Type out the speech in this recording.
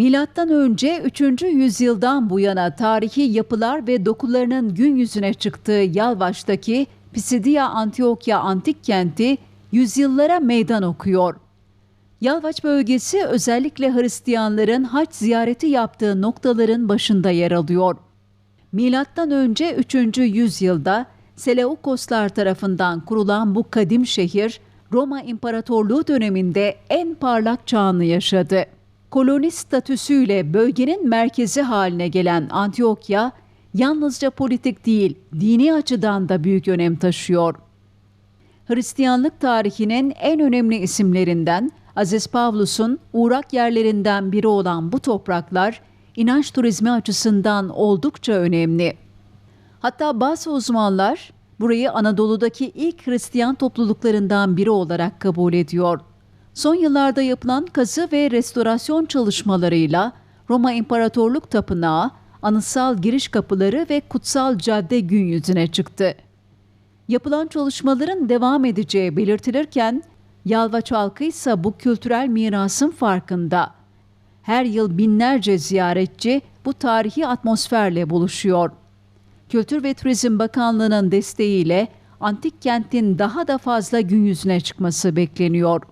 Milattan önce 3. yüzyıldan bu yana tarihi yapılar ve dokularının gün yüzüne çıktığı Yalvaç'taki Pisidia Antiokia antik kenti yüzyıllara meydan okuyor. Yalvaç bölgesi özellikle Hristiyanların haç ziyareti yaptığı noktaların başında yer alıyor. Milattan önce 3. yüzyılda Seleukoslar tarafından kurulan bu kadim şehir Roma İmparatorluğu döneminde en parlak çağını yaşadı. Koloni statüsüyle bölgenin merkezi haline gelen Antiyokya yalnızca politik değil, dini açıdan da büyük önem taşıyor. Hristiyanlık tarihinin en önemli isimlerinden Aziz Pavlus'un uğrak yerlerinden biri olan bu topraklar inanç turizmi açısından oldukça önemli. Hatta bazı uzmanlar burayı Anadolu'daki ilk Hristiyan topluluklarından biri olarak kabul ediyor. Son yıllarda yapılan kazı ve restorasyon çalışmalarıyla Roma İmparatorluk Tapınağı, anıtsal giriş kapıları ve kutsal cadde gün yüzüne çıktı. Yapılan çalışmaların devam edeceği belirtilirken, Yalvaç halkı ise bu kültürel mirasın farkında. Her yıl binlerce ziyaretçi bu tarihi atmosferle buluşuyor. Kültür ve Turizm Bakanlığı'nın desteğiyle antik kentin daha da fazla gün yüzüne çıkması bekleniyor.